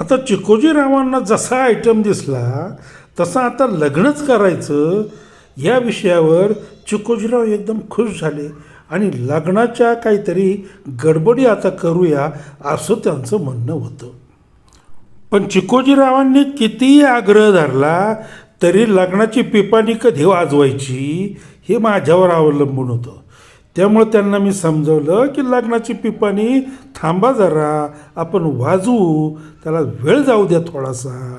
आता चिकोजीरावांना जसा आयटम दिसला तसा आता लग्नच करायचं. या विषयावर चिकोजीराव एकदम खुश झाले. आणि लग्नाच्या काहीतरी गडबडी आता करूया असं त्यांचं म्हणणं होतं. पण चिकोजीरावांनी कितीही आग्रह धरला तरी लग्नाची पिपाणी कधी वाजवायची हे माझ्यावर अवलंबून होतं. त्यामुळे त्यांना मी समजवलं की लग्नाची पिपाणी थांबा जरा आपण वाजवू त्याला वेळ जाऊ द्या थोडासा.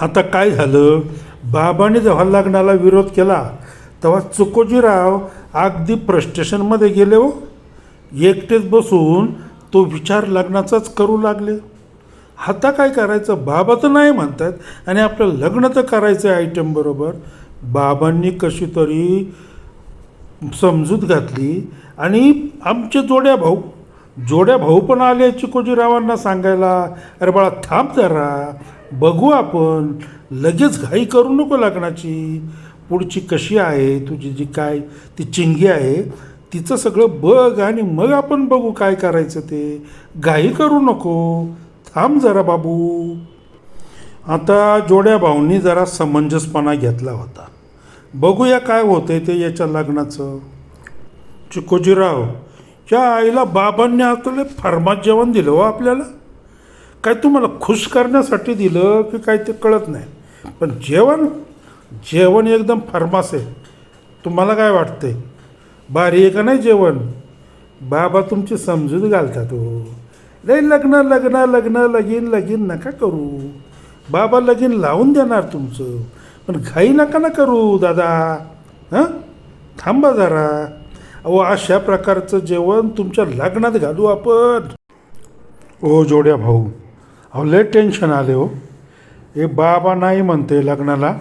आता काय झालं? बाबाने जेव्हा लग्नाला विरोध केला तेव्हा चुकोजीराव अगदी प्रस्टेशनमध्ये गेले हो. एकटेच बसून तो विचार लग्नाचाच करू लागले. आता काय करायचं? बाबा तर नाही म्हणतात आणि आपलं लग्न तर करायचं आहे आयटम बरोबर. बाबांनी कशी तरी समजूत घातली आणि आमचे जोड्या भाऊ जोड्या भाऊ पण आले चिकोजीरावांना सांगायला अरे बाळा थांब जरा बघू आपण लगेच घाई करू नको लग्नाची. पुढची कशी आहे तुझी जी काय ती चिंगी आहे तिचं सगळं बघ आणि मग आपण बघू काय करायचं ते. घाई करू नको. थांब जरा बाबू. आता जोड्या भाऊंनी जरा समंजसपणा घेतला होता. बघूया काय होतंय ते याच्या लग्नाचं. चिकोजीराव या आईला बाबांनी आता फार्मात जेवण दिलं हो आपल्याला. काय तुम्हाला खुश करण्यासाठी दिलं की काय ते कळत नाही. पण जेवण जेवण एकदम फार्मास आहे. तुम्हाला काय वाटतंय? भारी आहे का नाही जेवण? बाबा तुमची समजूत घालतात हो. लय लग्न लग्न लग्न लगीन लगीन नका करू. बाबा लगीन लावून देणार तुमचं. पण घाई नका ना करू दादा. हां? थांबा जरा. अहो अशा प्रकारचं जेवण तुमच्या लग्नात घालू आपण. ओ जोड्या भाऊ. अहो लय टेन्शन आले हो. हे बाबा नाही म्हणते लग्नाला.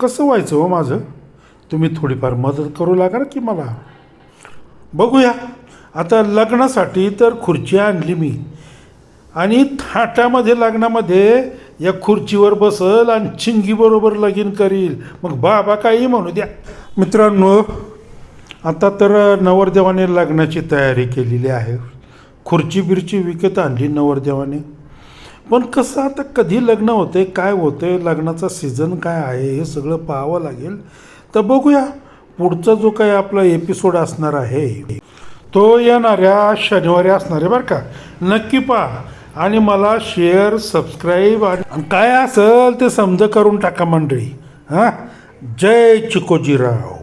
कसं व्हायचं हो माझं? तुम्ही थोडीफार मदत करू लागा की मला? बघूया. आता लग्नासाठी तर खुर्ची आणली मी. आणि थाटामध्ये लग्नामध्ये या खुर्चीवर बसल आणि चिंगीबरोबर लगीन करील. मग बाबा काही म्हणू द्या. मित्रांनो आता तर नवरदेवाने लग्नाची तयारी केलेली आहे. खुर्ची बिर्ची विकत आणली नवरदेवाने. पण कसं आता कधी लग्न होते काय होते लग्नाचा सीझन काय आहे हे सगळं पाहावं लागेल. तर बघूया पुढचा जो काही आपला एपिसोड असणार आहे तो येणाऱ्या शनिवारी असणार आहे बरं का? नक्की पहा. आणि मला शेअर सबस्क्राईब आणि काय असेल ते समज करून टाका मंडळी हां? जय चिकोजीराव.